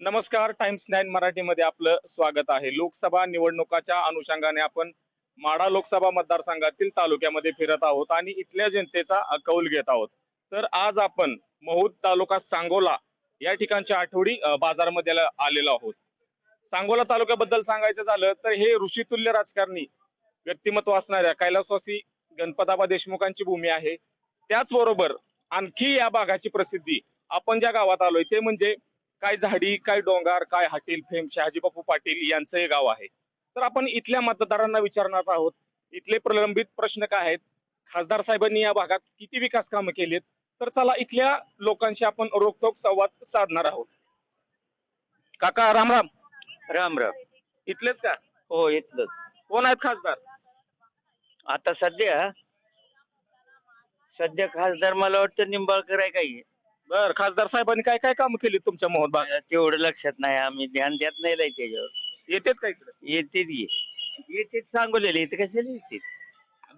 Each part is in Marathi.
नमस्कार टाइम्स नाईन मराठीमध्ये आपलं स्वागत आहे. लोकसभा निवडणुकाच्या अनुषंगाने आपण माडा लोकसभा मतदारसंघातील तालुक्यामध्ये फिरत आहोत आणि इथल्या जनतेचा कौल घेत आहोत. तर आज आपण महूद तालुका सांगोला या ठिकाणच्या आठवडी बाजारमध्ये आलेलो आहोत. सांगोला तालुक्याबद्दल सांगायचं झालं तर हे ऋषितुल्य राजकारणी व्यक्तिमत्व असणाऱ्या कैलासवासी गणपताबा देशमुखांची भूमी आहे. त्याचबरोबर आणखी या भागाची प्रसिद्धी आपण ज्या गावात आलोय ते म्हणजे काय झाडी काय डोंगर काय हॉटेल फेम शहाजी बापू पाटील यांचं हे गाव आहे. तर आपण इथल्या मतदारांना विचारणार आहोत इथले प्रलंबित प्रश्न काय आहेत? खासदार साहेबांनी या भागात किती विकास कामं केलीत? तर चला इथल्या लोकांशी आपण रोखोक संवाद साधणार आहोत. काका राम राम. राम राम. इथलेच का? हो इथलं कोण आहेत खासदार? आता सध्या सध्या खासदार मला वाटतं निंबाळकर आहे काही. बर खासदार साहेबांनी काय काय कामं केली तुमच्या मोहत भागात तेवढं लक्षात नाही आम्ही ध्यान देत नाही लय त्याच्यावर. येतेत का इकडे? येते येते सांगवलेले इथे कशाला येते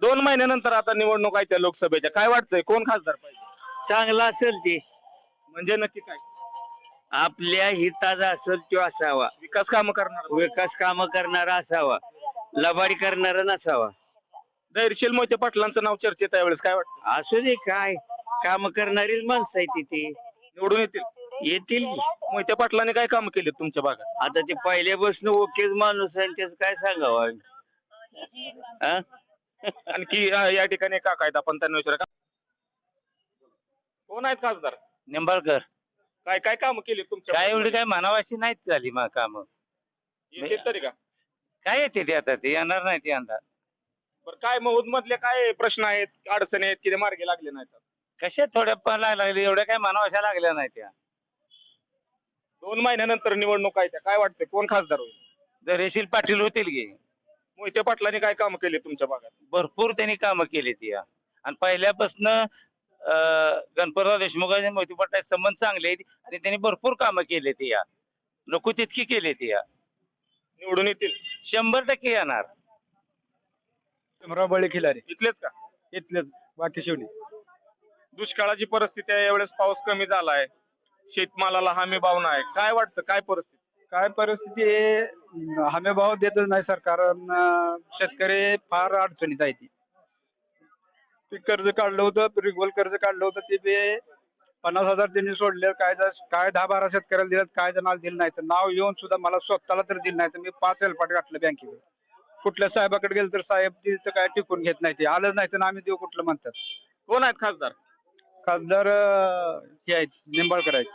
दोन महिन्यानंतर आता निवडणूक आहे त्या लोकसभेच्या. काय वाटतंय कोण खासदार पाहिजे? चांगला असेल ते. म्हणजे नक्की काय? आपल्या हिताचा असेल तो असावा. विकास कामं करणार विकास काम करणारा असावा. लबाडी करणारा नसावा. धैर्यशील मोहिते पाटलांचं नाव चर्चेत आहे यावेळेस. काय वाटतं असू दे काय? काम करणारीच माणसं आहे तिथे. निवडून येतील. येतील. की. मोहिते पाटलांनी काय काम केले तुमच्या भागात? आता ते पहिल्यापासून ओकेच माणूस आहे त्याच काय सांगावं? आम्ही? हा? आणखी अं, या ठिकाणी काका आहेत आपण त्यांना विचारा कोण आहेत खासदार? निंबाळकर. काय काय काम केली तुमच्या काय एवढी? काय म्हणावाशी नाहीत झाली मग काम. येतील तरी का? काय येते ते आता? ते येणार नाही ते यंदा. बरं काय महूद मधले काय प्रश्न आहेत अडचणी आहेत की ते मार्गी लागले नाहीत कशा थोड्या पण लागले? एवढ्या काय म्हणावाशा लागल्या नाही त्या. दोन महिन्यानंतर निवडणूक आहे त्या. काय वाटतंय? कोण खासदार होईल? जर रेशील पाटील होतील गे मोहिते पाटलांनी काय काम केले तुमच्या भागात? भरपूर त्यांनी कामं केली ती आणि पहिल्यापासून गणपतराव देशमुखांचे मोती पट्टा संबंध चांगले आहेत आणि त्यांनी भरपूर कामं केली ती या नको तितकी केली ती या निवडून येतील? शंभर टक्के येणार. बळी खिलारी. इथलेच का? इथलेच. बाकी शेवटी. दुष्काळाची परिस्थिती आहे यावेळेस पाऊस कमी झालाय. शेतमालाला हमी भाव नाही. काय वाटतं? काय परिस्थिती? काय परिस्थिती आहे? हमी भाव देतच नाही सरकार. अन, शेतकरी फार अडचणीत आहे ती. पीक कर्ज काढलं होतं रिगवल कर्ज काढलं होतं ते बी पन्नास हजार त्यांनी सोडले. काय जा- काय दहा बारा शेतकऱ्याला दिलं काय जणाला दिलं नाही तर नाव येऊन सुद्धा मला स्वतःला तर दिलं नाही तर मी पाच हेलपाट घातलं बँकेकडे कुठल्या साहेबाकडे गेलं तर साहेब तिथं काय टिकून घेत नाही ते. आलंच नाही तर आम्ही देऊ कुठलं म्हणतात. कोण आहेत खासदार? खासदार अं, हे आहेत निंबाळकर आहेत.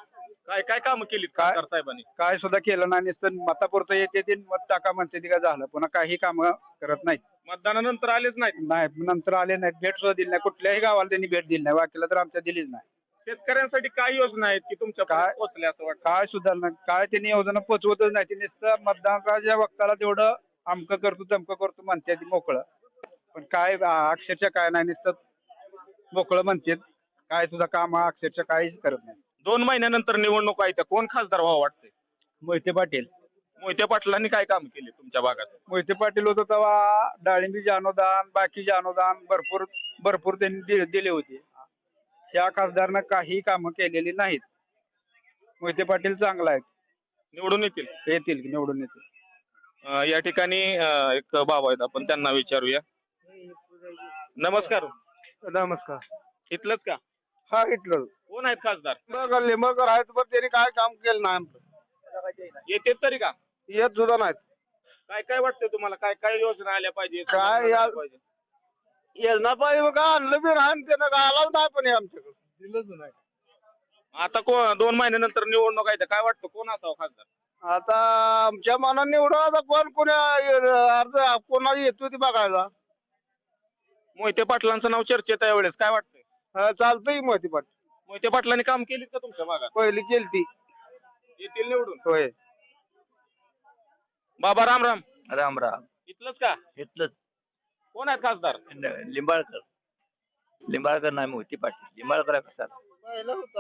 काय काय काम केली काय? खासदार साहेबांनी? काय सुद्धा केलं नाही नुसतं मतापुरतं येते ते मत टाका म्हणते ते काय झालं. पुन्हा काही काम करत नाहीत. मतदानानंतर आलेच नाहीत? नाही नंतर आले नाहीत भेट सुद्धा दिली नाही. कुठल्याही गावाला त्यांनी भेट दिली नाही बाकीला तर आमच्या दिलीच नाही. शेतकऱ्यांसाठी काय योजना आहेत की तुमच्या काय? पोहोचल्या असं वाटतं? काय सुद्धा नाही. काय त्यांनी योजना पोचवतच नाही. ते नुसतं मतदानाच्या वक्ताला तेवढं अमकं करतो तमकं करतो म्हणते ती मोकळं. पण काय आ- अक्षरशः काय नाही नुसतं मोकळं म्हणते. काय तुझं काम अक्षरशः काहीच करत नाही. दोन महिन्यानंतर निवडणूक आहे त्या कोण खासदार व्हावं वाटतंय? मोहिते पाटील. मोहिते पाटलांनी काय काम केले तुमच्या भागात? मोहिते पाटील होतं तेव्हा डाळिंबीचे अनुदान बाकीचे अनुदान भरपूर भरपूर त्यांनी दि- दिले होते. त्या खासदारनं काही कामं केलेली नाहीत. मोहिते पाटील चांगला आहेत. निवडून येतील? येतील निवडून येतील. अं, या ठिकाणी अं, एक बाबा आहेत आपण त्यांना विचारूया. नमस्कार. नमस्कार. इथलंच का? हा इथलं. कोण आहेत खासदार? लिंबळकर लिंबळकर आहेत पण त्यांनी काय काम केलं नाही येते तरी का? येत सुद्धा नाहीत. काय काय वाटतंय तुम्हाला? काय काय योजना आल्या पाहिजे? काय या- योजना पाहिजे? काय आणलं बी नाही त्यानं काय आलाच नाही पण हे आमच्याकडे. दिलंच नाही. आता को- दोन महिन्यानंतर निवडणूक आहे तर काय वाटतं? कोण असावं खासदार? आता आमच्या मनात निवडून आता कोण कोणी अर्ज कोणाला येतो ते बघायला. मोहिते पाटलांचं नाव चर्चेत आहे यावेळेस. काय वाटतंय हा, चालतंय मोती पाट मोहिते पाटलांनी काम केलीत का तुमच्या भागात पहिली केलती. येतील निवडून? होय. बाबा राम राम. राम राम. इथलंच का? इथलं कोण आहेत खासदार? लिंबाळकर. लिंबाळकर नाही मोती पाटील. लिंबाळकर कसा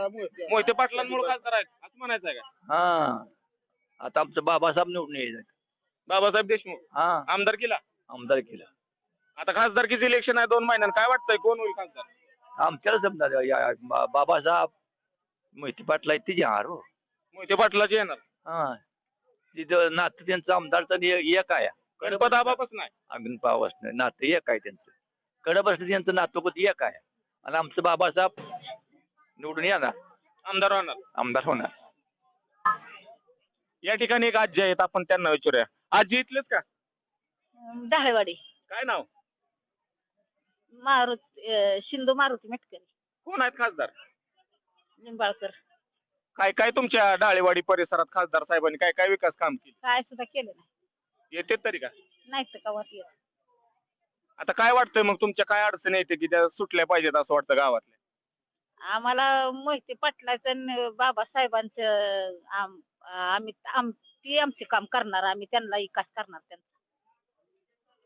मोहिते. पाटलांमुळे खासदार आहेत असं म्हणायचं आहे का? हा. आता आमचं बाबासाहेब निवडून यायचं बाबासाहेब देशमुख. हा. आमदार केला? आमदार केलं. आता खासदारकीचं इलेक्शन आहे दोन महिन्यात काय वाटतंय? कोण होईल खासदार? आमच्याला समजा या- बा- बाबासाहेब मोहिती पाटला ते येणार हो. मोहिते पाटलाचे येणार. हा. तिथं नातं त्यांचं आमदार तर ए- एक आहे. गणपत आबापासून नाही पावस नाही नातं एक आहे त्यांचं. कडबसलं त्यांचं नातं कुठं एक आहे. आणि आमचं बाबासाहेब निवडून येणार. आमदार होणार. आमदार होणार. या ठिकाणी एक आजी आहेत आपण त्यांना विचारूया. आजी इथलेच का? ढाळेवाडी काय नाव? मारुत शिंदू मारुती मेटकरी कोण आहेत खासदार? लिंबाळकर काय काय तुमच्या डाळेवाडी परिसरात खासदार साहेबांनी काय काय विकास काम केले? काय सुद्धा केलं नाही. येते तरी का? नाही तर कवाच येत. आता काय वाटतंय मग तुमच्या काय अडचणी येते की त्या सुटल्या पाहिजेत असं वाटतं गावातल्या? आम्हाला मोहिते पाटलाचं आणि बाबासाहेबांचं आम- आम्ही आम ती आमचे काम करणार आम्ही त्यांना विकास करणार त्यांचा.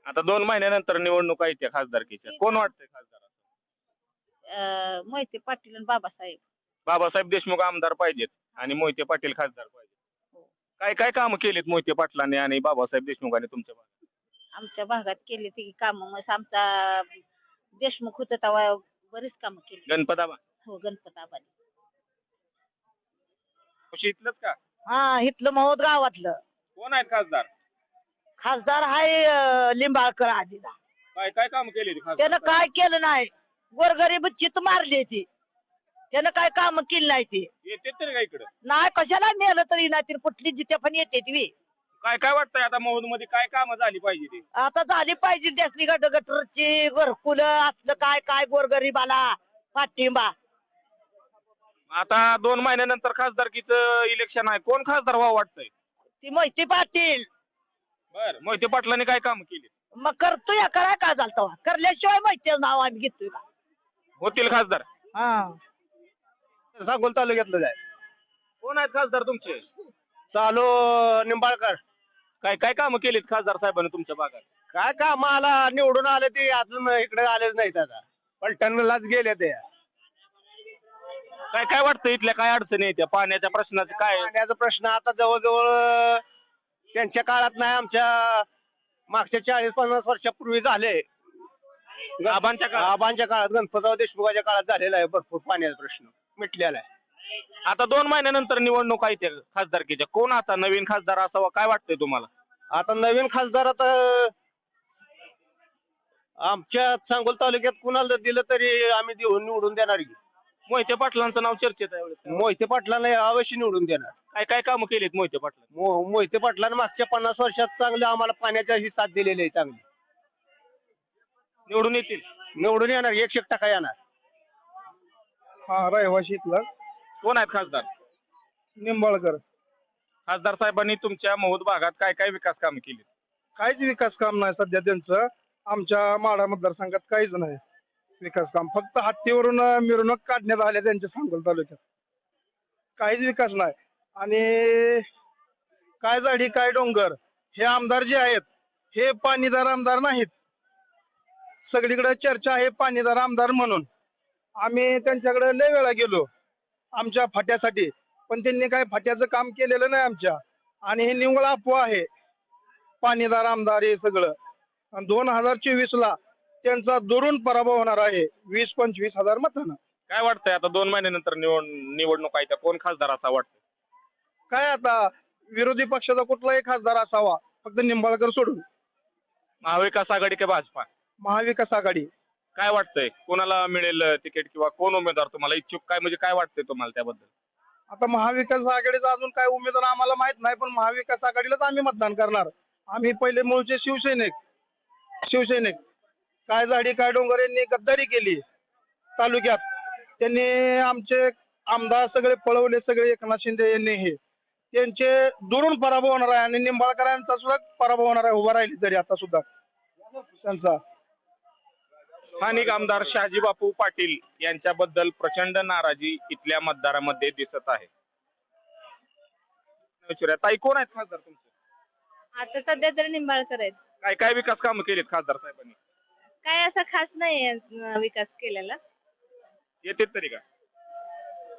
आता दोन महिन्यानंतर निवडणुका येते खासदारकीच्या. कोण वाटतंय खासदार अं, मोहिते पाटील आणि बाबासाहेब. बाबासाहेब देशमुख आमदार पाहिजेत आणि मोहिते पाटील खासदार पाहिजेत. काय काय काम केलीत मोहिते पाटलांनी आणि बाबासाहेब देशमुखांनी तुमच्या भागात? आमच्या भागात केली ती काम. मग आमचा देशमुख होत तेव्हा बरीच कामं केली. गणपत आबा हो गणपत आबाने खुशी इथलंच का? हा इथलं महोद गावातलं. कोण आहेत खासदार? खासदार हाय लिंबाळकर आधीला काय काय काम केली त्यानं काय केलं नाही. गोरगरीब चित मारली ती. त्यानं काय काम केली नाही ती. येते तरी का इकडे? नाही कशाला नेलं तरी नाही ती. कुठली जिथे पण येते ती. काय काय वाटतंय आता महोदमध्ये काय काम झाली पाहिजे ती? आता झाली पाहिजे त्यातली गट गटरची घरकुल असलं काय काय गोरगरीबाला पाठिंबा. आता दोन महिन्यानंतर खासदारकीचं इलेक्शन आहे. कोण खासदार व्हावं वाटतंय? ती मोहिती पाटील. बर मोहिते पाटलांनी काय काम केली? मग करतोय काय काय झालं करल्याशिवाय माहिती नाव आम्ही घेतोय का? होतील खासदार. हा. सांगोल तालुक्यातलं आहे कोण आहेत खासदार तुमचे? चालू निंबाळकर. काय काय काम केलीत खासदार साहेबांनी तुमच्या भागात? काय का मला निवडून आले ते अजून इकडे आलेच नाहीत आता. पलटणलाच गेले ते. काय काय वाटतं इथल्या काय अडचणी येत्या पाण्याच्या प्रश्नाचे काय? पाण्याचा प्रश्न आता जवळजवळ त्यांच्या काळात नाही आमच्या मागच्या चाळीस पन्नास वर्षापूर्वी झाले आबांच्या काळात? आबांच्या काळात गणपतराव देशमुखाच्या काळात झालेला आहे भरपूर पाण्याचा प्रश्न मिटलेला आहे आता दोन महिन्यानंतर निवडणूक येते खासदारकीच्या कोण आता नवीन खासदार असावा काय वाटतंय तुम्हाला आता नवीन खासदार आता आमच्या सांगोल तालुक्यात कुणाला जर दिलं तरी आम्ही देऊन निवडून देणार की. मोहिते पाटलांचं नाव चर्चेत आहे यावेळेस. मोहिते पाटलांना अवश्य निवडून देणार. काय काय काम केलीत मोहिते पाटला मो- मोहिते पाटलांना मागच्या पन्नास वर्षात चांगलं आम्हाला पाण्याच्या ही साथ दिलेली आहे चांगली. निवडून येतील. निवडून येणार एकशे एक टक्का येणार. हा रहिवाशी इथला. कोण आहेत खासदार? निंबाळकर. खासदार साहेबांनी तुमच्या महूद भागात काय काय विकास कामे केली काहीच विकास काम नाही सध्या त्यांचं. आमच्या माडा मतदारसंघात काहीच नाही. विकास काम. फक्त हत्तीवरून मिरवणूक काढण्यात आल्या त्यांच्या सांगोल तालुक्यात. काहीच विकास नाही. आणि काय झाडी काय डोंगर हे आमदार जे आहेत हे पाणीदार आमदार नाहीत. सगळीकडे चर्चा आहे पाणीदार आमदार म्हणून. आम्ही त्यांच्याकडे लय वेळा गेलो आमच्या फाट्यासाठी. पण त्यांनी काय फाट्याचं काम केलेलं नाही आमच्या. आणि हे निव्वळ अफवा आहे. पाणीदार आमदार हे सगळं. दोन हजार चोवीस ला त्यांचा दुरून पराभव होणार आहे. वीस पंचवीस हजार मतानं. काय वाटतंय आता दोन महिन्यानंतर निवड निवडणूक आहे कोण खासदार असा वाटतं काय आता विरोधी पक्षाचा कुठलाही खासदार असावा फक्त निंबाळकर सोडून. महाविकास आघाडी का भाजपा? महाविकास आघाडी. काय वाटतंय? कोणाला मिळेल तिकीट किंवा कोण उमेदवार तुम्हाला इच्छुक? काय म्हणजे काय वाटतंय तुम्हाला त्याबद्दल? आता महाविकास आघाडीचा अजून काय उमेदवार आम्हाला माहीत नाही पण महाविकास आघाडीलाच आम्ही मतदान करणार. आम्ही पहिले मूळचे शिवसैनिक. शिवसैनिक. काय झाडी काय डोंगर यांनी गद्दारी केली. तालुक्यात. त्यांनी आमचे आमदार सगळे पळवले सगळे एकनाथ शिंदे यांनी हे. त्यांचे दुरून पराभव होणार आहे आणि निंबाळकरांचा सुद्धा पराभव होणार आहे उभा राहिली तरी आता सुद्धा. त्यांचा. स्थानिक आमदार शहाजी बापू पाटील यांच्याबद्दल प्रचंड नाराजी इथल्या मतदारामध्ये दिसत आहे. ताई कोण आहेत खासदार तुमचे? आता सध्या तरी निंबाळकर आहेत. काय काय विकास कामं केलीत खासदार साहेबांनी? काय असा खास नाही विकास केलेला. येते तरी का?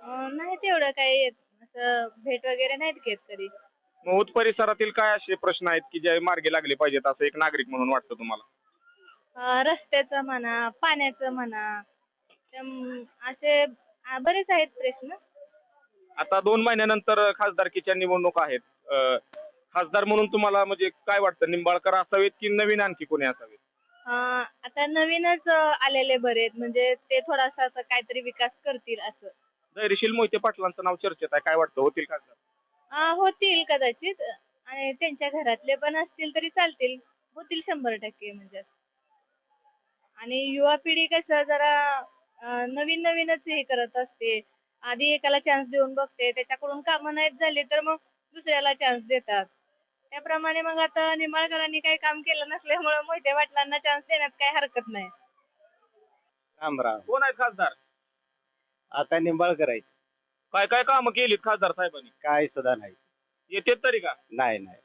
अं, नाही तेवढं काय येत असं भेट वगैरे नाहीत घेत तरी महूद परिसरातील काय असे प्रश्न आहेत की जे मार्गी लागले पाहिजेत असं एक नागरिक म्हणून वाटतं तुम्हाला? अं, रस्त्याचं म्हणा पाण्याचं म्हणा त्याम- असे अं, बरेच आहेत प्रश्न. आता दोन महिन्यानंतर खासदारकीच्या निवडणूक आहेत. अं, खासदार म्हणून तुम्हाला म्हणजे काय वाटतं? निंबाळकर असावेत की नवीन आणखी कोणी असावेत? आता नवीनच आलेले बरे आहेत. म्हणजे ते थोडासा आता काहीतरी विकास करतील असं. धैर्यशील मोहिते पाटलांचं नाव चर्चेत आहे. काय वाटतं? होतील खासदार अं, होतील कदाचित. आणि त्यांच्या घरातले पण असतील तरी चालतील. होतील शंभर टक्के म्हणजे असं. आणि युवा पिढी कसं जरा अं, नवीन नवीनच हे करत असते. आधी एकाला चान्स देऊन बघते. त्याच्याकडून कामं नाहीत झाली तर मग दुसऱ्याला चान्स देतात. त्याप्रमाणे मग आता निंबाळकरांनी काही काम केलं नसल्यामुळे मोठ्या वाटलांना चान्स देण्यात काही हरकत नाही. कोण आहेत खासदार? आता निंबाळकर आहेत. काय काय कामं केलीत खासदार साहेबांनी? काय सुद्धा नाही. येतेत तरी का? नाही नाही.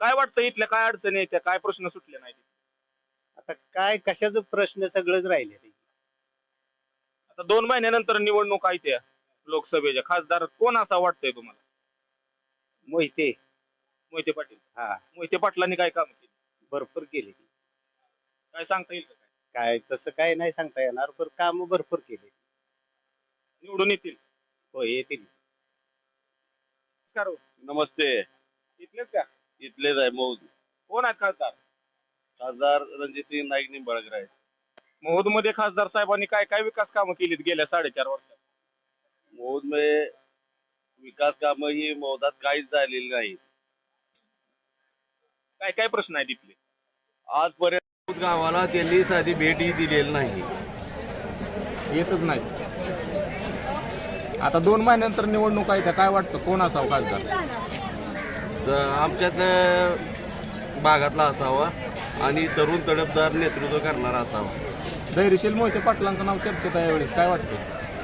काय वाटतं इथल्या काय अडचणी येत्या काय प्रश्न सुटले नाही आता काय कशाचं प्रश्न सगळंच राहिले ते. आता दोन महिन्यानंतर निवडणूक आहे त्या लोकसभेच्या. खासदार कोण असा वाटतंय तुम्हाला? मोहिते. मोहिते पाटील. हा. मोहिते पाटलांनी काय काम केली? भरपूर केली. काय सांगता येईल का काय? काय तसं काय नाही सांगता येणार पण काम भरपूर केले. निवडून येतील? हो येतील. नमस्कार हो. नमस्ते. इथलेच का? इथलेच आहे मौद कोण आहेत खासदार? खासदार रणजितसिंह नाईक निंबाळकर आहेत. महोदमध्ये खासदार साहेबांनी काय काय विकास कामं केलीत गेल्या साडेचार वर्षात? मौदमध्ये विकास कामं ही मौदात काहीच झालेली नाही काय काय प्रश्न आहेत इथले आजपर्यंत गावाला त्यांनी साधी भेटही दिलेली नाही. येतच नाही. आता दोन महिन्यानंतर निवडणूक आहे त्या काय वाटतं? कोण असावं खासदार? तर आमच्यात भागातला असावा आणि तरुण तडफदार नेतृत्व करणारा असावा. धैर्यशील मोहिते पाटलांचं नाव चर्चेत आहे यावेळेस. काय वाटतं?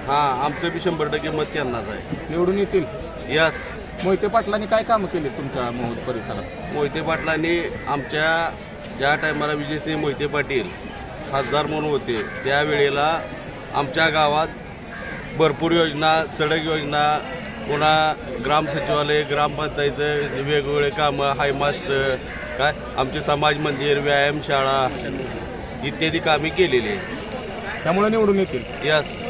हा आमचं बी शंभर टक्के मत त्यांनाच आहे. निवडून येतील? यस मोहिते पाटलांनी काय कामं केली तुमच्या महोद परिसरात? मोहिते पाटलांनी आमच्या ज्या टायमाला विजयसिंह मोहिते पाटील खासदार म्हणून होते त्यावेळेला आमच्या गावात भरपूर योजना सडक योजना पुन्हा ग्राम सचिवालय ग्रामपंचायत वेगवेगळे कामं हायमास्टर काय? आमचे समाज मंदिर व्यायामशाळा इत्यादी कामे केलेली आहे त्यामुळे निवडून येतील. यस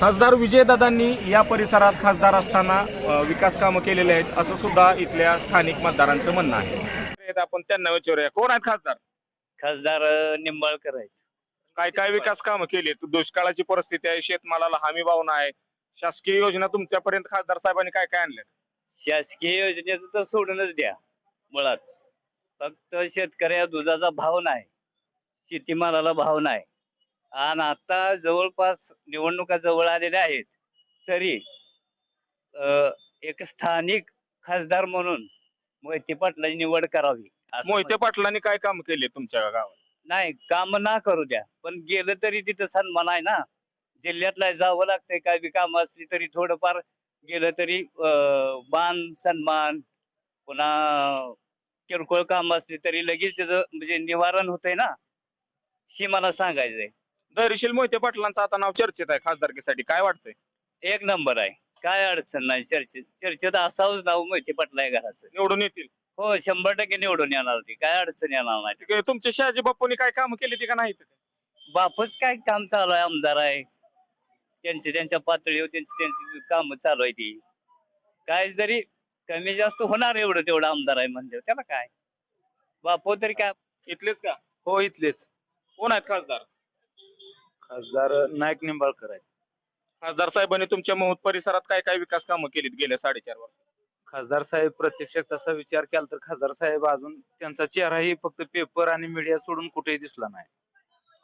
खासदार विजयदादांनी या परिसरात खासदार असताना विकास कामं केलेले आहेत असं सुद्धा इथल्या स्थानिक मतदारांचं म्हणणं आहे. आपण त्यांना विचारूया. कोण आहेत खासदार? खासदार निंबाळकर आहेत. काय काय विकास कामं केली दुष्काळाची परिस्थिती आहे शेतमालाला हमी भाव नाही शासकीय योजना तुमच्यापर्यंत खासदार साहेबांनी काय काय आणल्या शासकीय योजनेचं तर सोडूनच द्या मुळात. फक्त शेतकऱ्या दुधाचा भाव नाही शेतीमालाला भाव नाही. आणि आता जवळपास निवडणुका जवळ आलेल्या आहेत तरी अं, एक स्थानिक खासदार म्हणून मोहिते पाटलाची निवड करावी असं मोहिते पाटलांनी काय काम केले तुमच्या गावात? नाही काम ना करू द्या पण गेलं तरी तिथं सन्मान आहे ना. जिल्ह्यातला जावं लागतंय काय बी काम असली तरी थोडंफार गेलं तरी अं, मान सन्मान पुन्हा किरकोळ काम असली तरी लगेच त्याचं म्हणजे निवारण होतंय ना हे मला सांगायचंय. धैर्यशील मोहिते पाटलांचं आता नाव चर्चेत आहे खासदारकीसाठी. काय वाटतंय? एक नंबर आहे. काय अडचण नाही. चर्चेत चर्चेत असावंच नाव माहिती पटलाय घराचं. निवडून येतील. हो शंभर टक्के निवडून येणार ती. काय अडचण येणार नाही. ठीक आहे, तुमच्या शहाजी बाप्पूंनी काय काम केली ती का नाही बापच काय काम चालू आहे आमदार आहे. त्यांचे त्यांच्या पातळीवर त्यांची त्यांची काम चालू आहे ती. काय जरी कमी जास्त होणार एवढं तेवढं आमदार आहे म्हणजे त्याला काय? बापू तरी काय? इथलेच का? हो इथलेच. कोण आहेत खासदार? खासदार नाईक निंबाळकर आहेत. खासदार साहेबांनी तुमच्या महोद परिसरात काय काय विकास कामं केलीत गेल्या साडेचार वर्ष खासदार साहेब प्रत्यक्षात तसा विचार केला तर खासदार साहेब अजून त्यांचा चेहराही फक्त पेपर आणि मीडिया सोडून कुठेही दिसला नाही.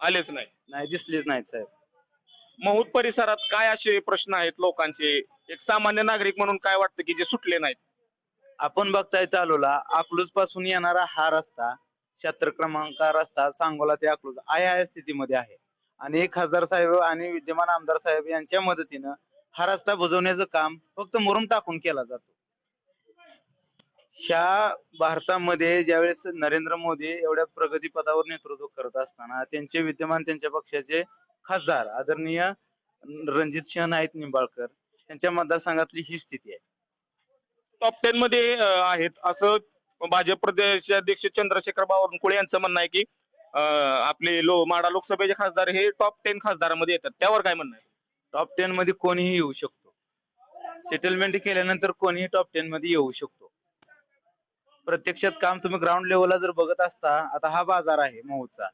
आलेच नाही. नाही दिसलेच नाही साहेब. महूद परिसरात काय असे प्रश्न आहेत लोकांचे? एक सामान्य नागरिक म्हणून काय वाटतं की जे सुटले नाहीत? आपण बघताय चालूला अकलूजपासून येणारा हा रस्ता शहात्तर क्रमांक रस्ता सांगोला ते अकलूज आहे या स्थितीमध्ये आहे. आणि एक खासदार साहेब आणि विद्यमान आमदार साहेब यांच्या मदतीनं हा रस्ता बुजवण्याचं काम फक्त मुरुम टाकून केला जातो. ह्या भारतामध्ये ज्यावेळेस नरेंद्र मोदी एवढ्या प्रगतीपदावर नेतृत्व करत असताना त्यांचे विद्यमान त्यांच्या पक्षाचे खासदार आदरणीय रणजित सिंह नाईक निंबाळकर यांच्या मतदारसंघातली ही स्थिती आहे. टॉप टेन मध्ये आहेत असं भाजप प्रदेशाध्यक्ष चंद्रशेखर बावनकुळे यांचं म्हणणं आहे की आपले लो माडा लोकसभेचे खासदार हे टॉप टेन खासदारामध्ये येतात. त्यावर काय म्हणणं आहे? टॉप टेन मध्ये कोणीही येऊ शकतो. सेटलमेंट केल्यानंतर कोणीही टॉप टेन मध्ये येऊ शकतो. प्रत्यक्षात काम तुम्ही ग्राउंड लेवलला जर बघत असता आता हा बाजार आहे मऊचा.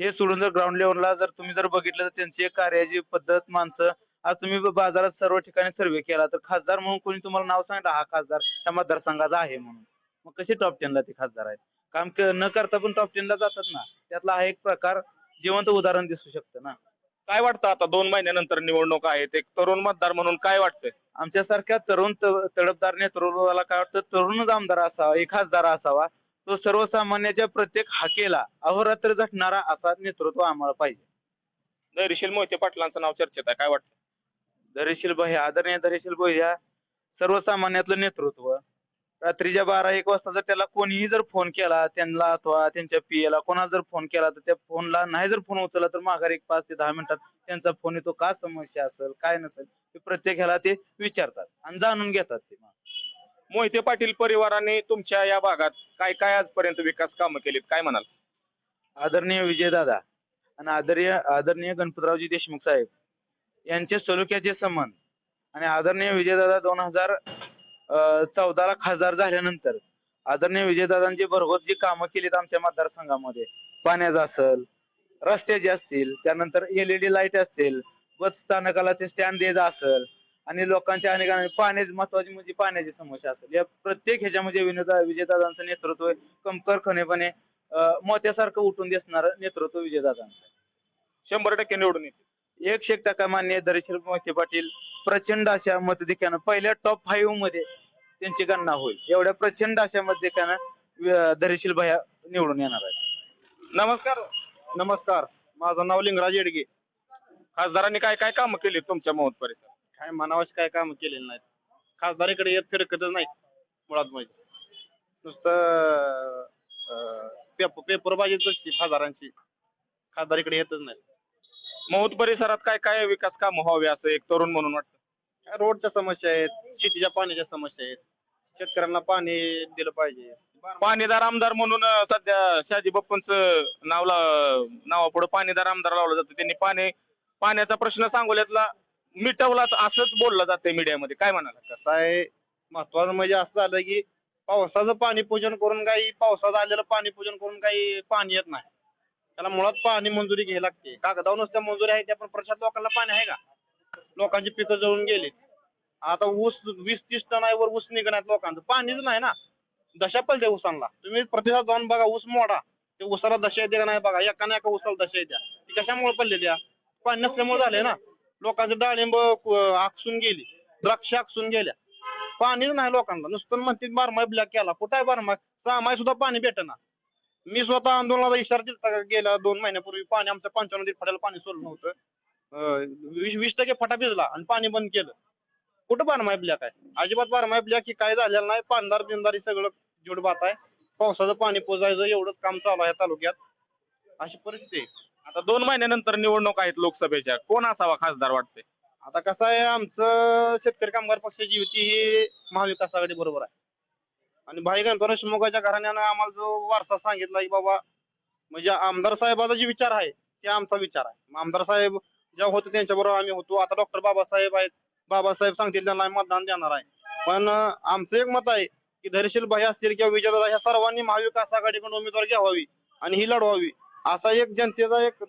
हे सोडून जर ग्राउंड लेवलला जर तुम्ही जर बघितलं तर त्यांची एक कार्याची पद्धत माणसं आज तुम्ही बाजारात सर्व ठिकाणी सर्वे केला तर खासदार म्हणून कोणी तुम्हाला नाव सांगितलं? हा खासदार त्या मतदारसंघाचा आहे म्हणून. मग कसे टॉप टेनला ते खासदार आहेत? काम क- न करता पण टॉप टेनला जातात ना. त्यातला हा एक प्रकार जिवंत उदाहरण दिसू शकतं ना. काय वाटतं आता दोन महिन्यानंतर निवडणूक आहेत एक तरुण मतदार म्हणून काय वाटतंय? आमच्यासारख्या तरुण त- तडफदार नेतृत्वाला काय वाटतं? तरुणच आमदार असावा एक खासदार असावा. तो सर्वसामान्याच्या प्रत्येक हाकेला अहोरात्र झटणारा असा नेतृत्व आम्हाला पाहिजे. धैर्यशील मोहिते पाटलांचं नाव चर्चेत आहे. काय वाटतं धैर्यशील भैया आदरणीय धैर्यशील भैया सर्वसामान्यातलं नेतृत्व. रात्रीच्या बारा एक वाजता जर त्याला कोणीही जर फोन केला त्यांना अथवा त्यांच्या पीएला कोणाला जर फोन केला तर त्या फोनला नाही जर फोन उचलला तर माघारी एक पाच ते दहा मिनिटात त्यांचा फोन येतो. का समस्या असेल? काय नसेल? ते प्रत्येक ह्याला ते विचारतात आणि जाणून घेतात ते. मोहिते पाटील परिवाराने तुमच्या या भागात काय काय आजपर्यंत विकास कामं केलीत? काय म्हणाल? आदरणीय विजयदादा आणि आदरणीय आदरणीय गणपतरावजी देशमुख साहेब यांचे सलुक्याचे संबंध आणि आदरणीय विजयदादा दोन हजार चौदाला खासदार झाल्यानंतर आदरणीय विजयदादांची भरघोस जी कामं केलीत आमच्या मतदारसंघामध्ये पाण्याचं असेल रस्त्याचे असतील त्यानंतर एलईडी लाइट असतील बस स्थानकाला ते स्टँड द्यायचं असेल आणि लोकांच्या अनेक अनेक पाण्याची महत्वाची म्हणजे पाण्याची समस्या असेल या प्रत्येक ह्याच्यामध्ये विनोद विजयदादांचं नेतृत्व कमकरखनेपणे मोत्यासारखं उठून दिसणार नेतृत्व विजयदादांचं. शंभर टक्के निवडून येतील एकशे एक टक्का मान्य दरेश्वर मोहिते पाटील प्रचंड अशा मतधिक्यानं पहिल्या टॉप फाईव्हमध्ये त्यांची गणना होईल. एवढ्या प्रचंड अशा मतधिक्यानं धैर्यशील भया निवडून येणार आहे नमस्कार. नमस्कार. माझं नाव लिंगराज येडगे. खासदारांनी काय काय कामं केली तुमच्या मोहोत परिसरात? काय मनावश काय काम केलेलं नाहीत. खासदारीकडे येत फिरकतच नाही मुळात म्हणजे. नुसतं अं, पेप- पेपरबाजीच खासदारांची. खासदारीकडे येतच नाही मोहोत परिसरात काय काय विकास कामं व्हावे असं एक तरुण म्हणून वाटतं? रोडच्या समस्या आहेत शेतीच्या पाण्याच्या समस्या आहेत. शेतकऱ्यांना पाणी दिलं पाहिजे. पाणीदार आमदार म्हणून अं, सध्या शहाजी बाप्पांच नाव नावापुढे पाणीदार आमदार लावलं जातं. त्यांनी पाणी पाण्याचा प्रश्न सांगोल्यातला मिटवलाच असंच बोललं जातंय मीडियामध्ये. काय म्हणाला? कसं आहे महत्वाचं म्हणजे असं झालं की पावसाचं पाणी पूजन करून काही पावसाचं आलेलं पाणी पूजन करून काही पाणी येत नाही. त्याला मुळात पाणी मंजुरी घ्यावी लागते. कागदावर नुसत्या मंजुरी आहे त्या पण प्रशात लोकांना पाणी आहे का? लोकांची पिकं जळून गेली. आता ऊस वीस तीस टनावर ऊस निघणार लोकांचं. पाणीच नाही ना. दशा पडते ऊसांना. तुम्ही प्रतिसाद जाऊन बघा ऊस मोडा. ते उसाला दशा येते का नाही बघा. एका ना एका उसाला दशा येत्या. ती कशामुळे पडले त्या पाणी नसल्यामुळे झाले ना. लोकांचे डाळिंब आकसून गेली. द्राक्ष आकसून गेल्या. पाणीच नाही लोकांना. नुसतं म्हणते बारमाही ब्लॅक केला. कुठं आहे बारमाही? सहामाही सुद्धा पाणी भेटेना. मी स्वतः आंदोलनाचा इशारा दिला गेल्या दोन महिन्यापूर्वी पाणी आमच्या पंचावन्न फटायला पाणी सोडलं नव्हतं. वीस टक्के फटा भिजला आणि पाणी बंद केलं. कुठं बारमाही ब्लॅक आहे? अजिबात बारमाही ब्लॅक ही काय झालेलं नाही. पानदार बिनदारी सगळं जोड बात आहे. पावसाचं पाणी पोजायचं एवढंच काम चालू आहे तालुक्यात. अशी परिस्थिती आहे. आता दोन महिन्यानंतर निवडणूक आहेत लोकसभेच्या. कोण असावा खासदार वाटते आता कसं आहे आमचं शेतकरी कामगार पक्षाची युती ही महाविकास आघाडी बरोबर आहे. आणि भाई गणपती शिवमोगाच्या घराण्यानं आम्हाला जो वारसा सांगितला की बाबा म्हणजे आमदार साहेबाचा जे विचार आहे ते आमचा विचार आहे. आमदार साहेब जेव्हा होते त्यांच्या बरोबर आम्ही होतो. आता डॉक्टर बाबासाहेब आहेत. बाबासाहेब सांगतील त्यांना मतदान देणार आहे. पण आमचं एक मत आहे की धैर्यशील भाई असतील किंवा विजयदादा ह्या सर्वांनी महाविकास आघाडीकडून उमेदवार घ्यावी आणि ही लढवावी. असा एक जनतेचा एक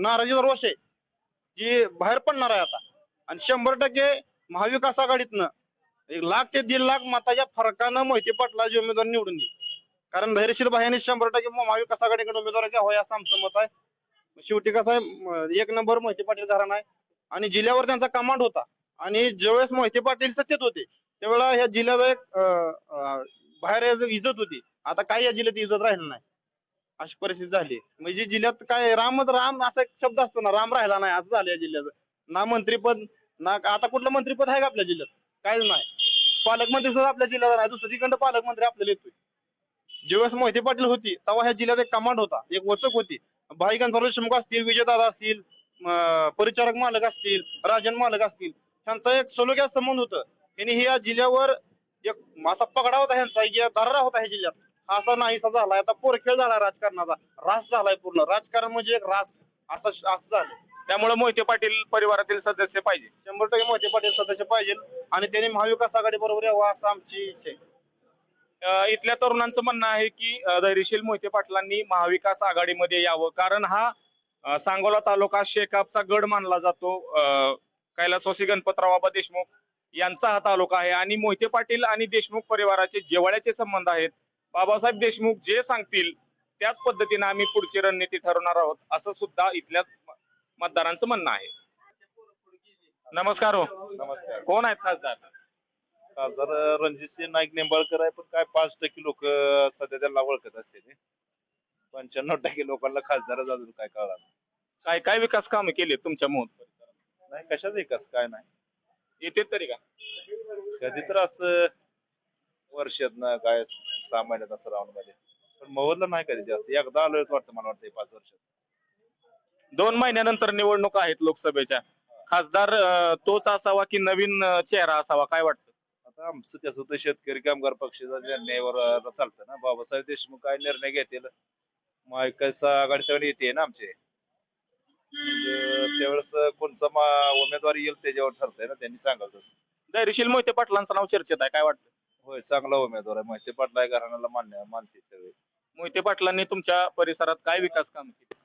नाराजीचा रोष आहे जी बाहेर पडणार आहे आता. आणि शंभर टक्के महाविकास आघाडीतनं एक लाख ते दीड लाख मताच्या फरकानं मोहिते पाटलाचे उमेदवार निवडून येईल. कारण धैर्यशील भाईने शंभर टक्के महाविकास आघाडीकडून उमेदवार घ्यावा असं आमचं मत आहे. शेवटी कसं आहे एक नंबर मोहिते पाटील झाला नाही. आणि जिल्ह्यावर त्यांचा कमांड होता. आणि ज्यावेळेस मोहिते पाटील सत्तेत होते त्यावेळेला ह्या जिल्ह्याचा एक बाहेर इज्जत होती. आता काही या जिल्ह्यात इज्जत राहिली नाही. अशी परिस्थिती झाली. म्हणजे जिल्ह्यात काय रामच राम असा एक शब्द असतो ना राम राहिला नाही असं झालं या जिल्ह्याचं. ना मंत्रीपद ना आता कुठलं मंत्रीपद आहे का आपल्या जिल्ह्यात? काहीच नाही. पालकमंत्री सुद्धा आपल्या जिल्ह्यात नाही दुसरीकडे पालकमंत्री आपल्याला येतोय. ज्यावेळेस मोहिते पाटील होती तेव्हा ह्या जिल्ह्यात एक कमांड होता एक वचक होती. भाई गणपती शिमुख असतील विजयदादा असतील परिचारक मालक असतील राजन मालक असतील त्यांचा एक सलोख्यात संबंध होतं. त्यांनी ह्या जिल्ह्यावर एक असा पगडा होता ह्यांचा की दरारा होता ह्या जिल्ह्यात. असा नाहीसा झालाय आता पोरखेळ झाला राजकारणाचा. रास झालाय पूर्ण. राजकारण म्हणजे एक रास. असं असं झालं. त्यामुळे मोहिते पाटील परिवारातील सदस्य पाहिजे. शंभर टक्के मोठे पाटील सदस्य पाहिजे. आणि त्यांनी महाविकास आघाडी बरोबर यावं असं आमची इच्छा आहे. इथल्या तरुणांचं म्हणणं आहे की धैर्यशील मोहिते पाटलांनी महाविकास आघाडीमध्ये यावं. कारण हा सांगोला तालुका शेकापचा गड मानला जातो. कैलासवासी गणपतराव बाबा देशमुख यांचा हा तालुका आहे. आणि मोहिते पाटील आणि देशमुख परिवाराचे जेवाळ्याचे संबंध आहेत. बाबासाहेब देशमुख जे सांगतील त्याच पद्धतीने आम्ही पुढची रणनीती ठरवणार आहोत असं सुद्धा इथल्या मतदारांचं म्हणणं आहे. नमस्कार हो. नमस्कार. कोण आहेत खासदार? खासदार रणजितसिंह नाईक निंबाळकर आहे पण काय पाच टक्के लोक सध्या त्याला ओळखत असते पंच्याण्णव टक्के लोकांना खासदारच अजून काय कळणार काय काय विकास कामे केली तुमच्या मोहोत परिसरात? नाही कशाच विकास? काय नाही. येते तरी का? कधी तर असं वर्षात ना काय सहा महिन्यात असं राऊंडमध्ये. पण मोहरला नाही कधी जास्त. एकदा आलोय वाटतं मला वाटतं हे पाच वर्षात दोन महिन्यानंतर निवडणुका आहेत लोकसभेच्या. खासदार अं, तोच असावा की नवीन अं, चेहरा असावा काय वाटतं? आमचं कसं होतं शेतकरी कामगार पक्षाच्या निर्णयावर चालतं ना. बाबासाहेब देशमुख काय निर्णय घेतील? महाविकास आघाडी सगळी येते ना आमचे. म्हणजे त्यावेळेस कोणचा उमेदवार येईल त्याच्यावर ठरतंय ना त्यांनी सांगाल तसं. धैर्यशील मोहिते पाटलांचं नाव चर्चेत आहे काय वाटतं? होय चांगला उमेदवार आहे. माहिती पाटला घराण्याला मान्य मानते सगळे. मोहिते पाटलांनी तुमच्या परिसरात काय विकास काम केले?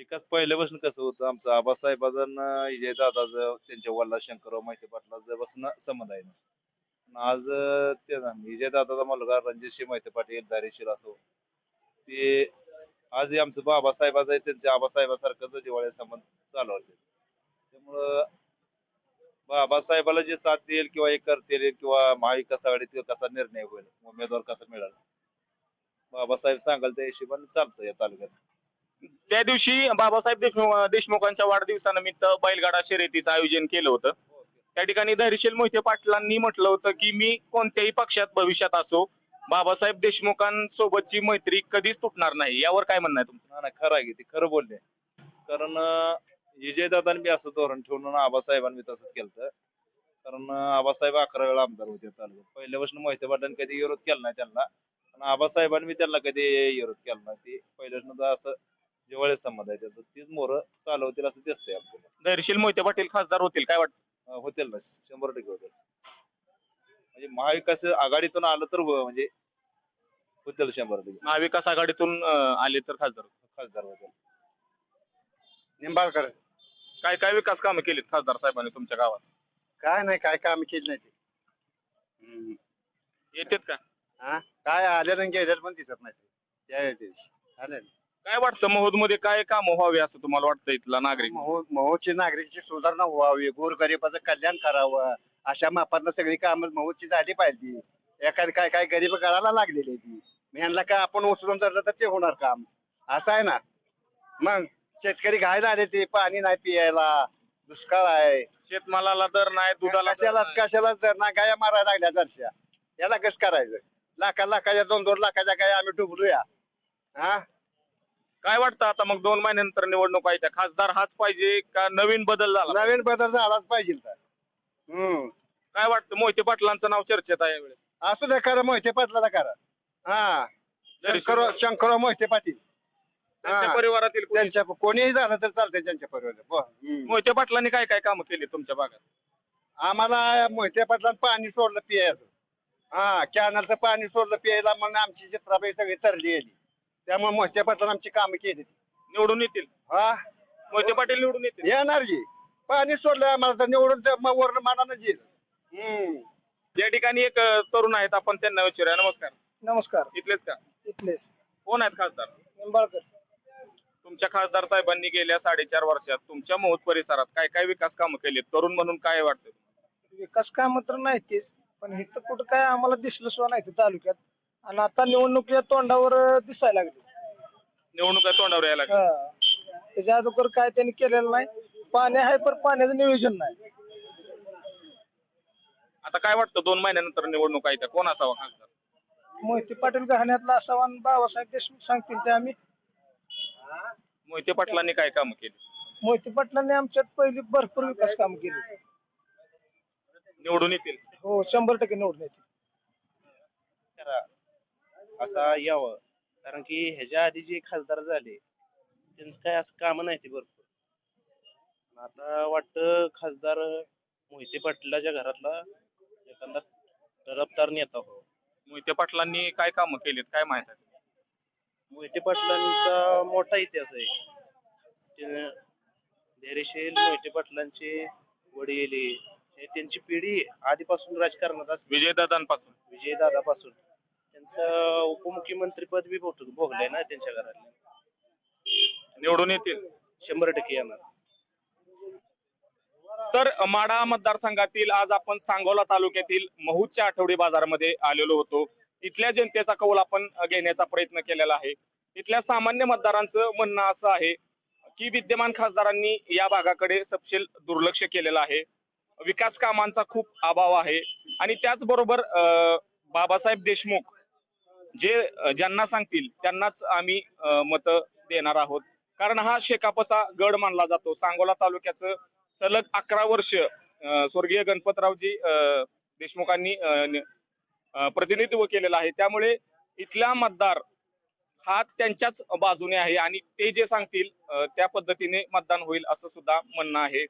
एकाच पहिल्यापासून कसं होतं आमचं आबासाहेबाजन विजय दादाचं त्यांच्या वल्ला शंकरराव माहिती पाटलाचं बसून संबंध आहे ना. आज ते ना विजय दादाचा मुलगा रणजितसिंह मोहिते पाटील दारेशील असो ते आज आमचं बाबासाहेबाचं आहे त्यांच्या आबासाहेबासारखंच जिवाळ्या संबंध चालू होते. त्यामुळं बाबासाहेबाला जे साथ देईल किंवा हे करतील किंवा महाविकास आघाडीत कसा निर्णय होईल उमेदवार कसा मिळाल बाबासाहेब सांगाल त्या हिशोबाने चालतं या तालुक्यात. त्या दिवशी बाबासाहेब देशमुख देशमुखांच्या वाढदिवसानिमित्त बैलगाडा शर्यतीचं आयोजन केलं होतं. त्या ठिकाणी धैर्यशील मोहिते पाटलांनी म्हटलं होतं की मी कोणत्याही पक्षात भविष्यात असो बाबासाहेब देशमुखांसोबतची मैत्री कधीच तुटणार नाही. यावर काय म्हणणं आहे तुमचं? ना ना खरं आहे ते खरं बोलले. कारण विजय दादांनी बी असं धोरण ठेवून आणि आबासाहेबांनी तसंच केलं कारण आबासाहेब अकरा वेळा आमदार होते तालुक्यात पहिल्यापासून मोहिते पाटलांनी कधी विरोध केला नाही त्यांना. आणि आबासाहेबांनी त्यांना कधी विरोध केला नाही. ते पहिल्यापासून असं जिव्हाळे संबंध आहे त्याचं. तीच मोरं चालवतील असं दिसतंय आपल्याला धैर्यशील मोहिते पाटील खासदार होतील काय वाटतं? होतील ना शंभर टक्के होतील म्हणजे महाविकास आघाडीतून आलं तर म्हणजे होतील शंभर टक्के महाविकास आघाडीतून अं, आले तर खासदार. खासदार होतील निंबाळकर काय काय विकास कामं केलीत खासदार साहेबांनी तुमच्या गावात काय नाही काय काम केली नाही ते हम्म. येतात का हा काय आल्यानं गेल्यानं पण दिसत नाही ते. त्या दिवशी. आलं ना. काय वाटतं महोदमध्ये काय काम व्हावे असं तुम्हाला वाटतं इथला नागरिक? महो महोची नागरिकची सुधारणा व्हावी गोरगरिबाचं कल्याण करावं अशा मापातनं सगळी कामं महोची झाली पाहिजे. एखादी काय काय गरीब गळाला लागलेली ती. ह्यांना काय आपण उचलून धरलं तर ते होणार काम. असं आहे ना? मग शेतकरी घायला आले ते पाणी नाही पियायला दुष्काळ आहे. शेतमालाला दर नाही दुधाला दर कशाला नाही. कशाला जर ना गाया मारायला लागल्या जरशा. याला कसं करायचं? लाखा लाखाच्या दोन दोन लाखाच्या गाया आम्ही डुबलूया. हा? काय वाटतं आता मग दोन महिन्यानंतर निवडणूक आहे त्या? खासदार हाच पाहिजे का नवीन बदल झाला? नवीन बदल झालाच पाहिजे तर. हम्म. काय वाटतं? मोहिते पाटलांचं नाव चर्चेत आहे यावेळेस. असू द्या करा मोहिते पाटलाला करा. हा. शंकर शंकरराव मोहिते पाटील. त्यांच्या हा. परिवारातील कोणी- त्यांच्या कोणीही झालं तर चालतंय त्यांच्या परिवार मोहिते पाटलांनी काय काय कामं केली तुमच्या भागात? आम्हाला मोहिते पाटलानं पाणी सोडलं पियायचं. हा कॅनलचं पाणी सोडलं प्यायला म्हणून आमची चित्राबाई सगळी तरली गेली त्यामुळे मोहिते पाटलानं आमची कामं केली. निवडून येतील. हा? मोहिते पाटील निवडून येतील. येणार की. पाणी सोडलं आम्हाला तर निवडून तर मग वर्ण मानानं येईल हम्म. या ठिकाणी एक अं, तरुण आहेत आपण त्यांना विचारूया. नमस्कार. नमस्कार. इथलेच का? इथलेच. कोण आहेत खासदार? निंबाळकर. तुमच्या खासदार साहेबांनी गेल्या साडेचार वर्षात तुमच्या मोहोत परिसरात काय काय विकास कामं केली तरुण म्हणून काय वाटतं? विकास काम तर माहितीच पण इथं कुठं काय आम्हाला दिसलं सुद्धा नाही तालुक्यात. आणि आता निवडणुकीच्या तोंडावर दिसायला लागली. निवडणुका तोंडावर यायला लागल्या. हा. त्याच्या अगोदर काय त्यांनी केलेलं नाही. पाणी आहे पण पाण्याचं नियोजन नाही. आता काय वाटतं दोन महिन्यानंतर निवडणूक आहे त्या कोण असावा खासदार? मोहिते पाटील घराण्यातला असावा आणि बाबासाहेब देशमुख सांगतील ते आम्ही. मोहिते पाटलांनी काय कामं केली? मोहिते पाटलांनी आमच्यात पहिली भरपूर विकास काम केले. निवडून येतील. हो शंभर टक्के निवडून येते करा असा यावं. कारण की ह्याच्या आधी जे खासदार झाले त्यांचं काय असं काम नाही ते भरपूर आता वाटतं खासदार मोहिते पाटलाच्या घरातला एखादा जबाबदार नेता हो मोहिते पाटलांनी काय कामं केलीत? काय माहीत आहे? मोहिते पाटलांचा मोठा इतिहास आहे. ते- धैर्यशील मोहिते पाटलांचे वडील हे त्यांची पिढी आधीपासून राजकारणात असते. विजयदादांपासून. विजयदादापासून. त्यांचं उपमुख्यमंत्री पद बी भोग- भोगलंय ना त्यांच्या घरातले. निवडून येतील. शंभर टक्के येणार. तर माढा मतदारसंघातील आज आपण सांगोला तालुक्यातील महूदच्या आठवडी बाजारामध्ये आलेलो होतो. तिथल्या जनतेचा कौल आपण घेण्याचा प्रयत्न केलेला आहे. तिथल्या सामान्य मतदारांचं म्हणणं असं आहे की विद्यमान खासदारांनी या भागाकडे सपशेल दुर्लक्ष केलेलं आहे. विकास कामांचा खूप अभाव आहे. आणि त्याचबरोबर अं, बाबासाहेब देशमुख जे ज्यांना सांगतील त्यांनाच आम्ही मत देणार आहोत. कारण हा शेकापचा गड मानला जातो. सांगोला तालुक्याचं सलग अकरा वर्ष अं, स्वर्गीय गणपतरावजी अं, देशमुखांनी प्रतिनिधित्व केलेलं आहे. त्यामुळे इथला मतदार हा त्यांच्याच बाजूने आहे आणि ते जे सांगतील त्या पद्धतीने मतदान होईल असं सुद्धा म्हणणं आहे.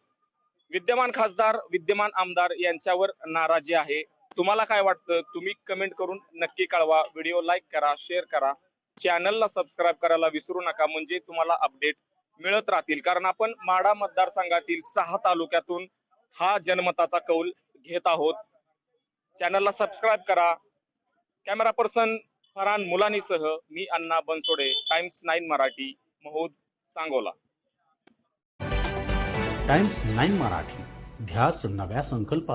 विद्यमान खासदार विद्यमान आमदार यांच्यावर नाराजी आहे. तुम्हाला काय वाटतं? तुम्ही कमेंट करून नक्की कळवा. व्हिडिओ लाईक करा शेअर करा. चॅनलला सबस्क्राईब करायला विसरू नका. म्हणजे तुम्हाला अपडेट मिळत राहतील. कारण आपण माडा मतदारसंघातील सहा तालुक्यातून हा जनमताचा कौल घेत आहोत. चॅनलला सबस्क्राईब करा. कॅमेरा पर्सन फरान मुलानीसह मी अण्णा बनसोडे टाइम्स नाईन मराठी महोद सांगोला. Times nine Marathi. ध्यास नव्या संकल्पाचा.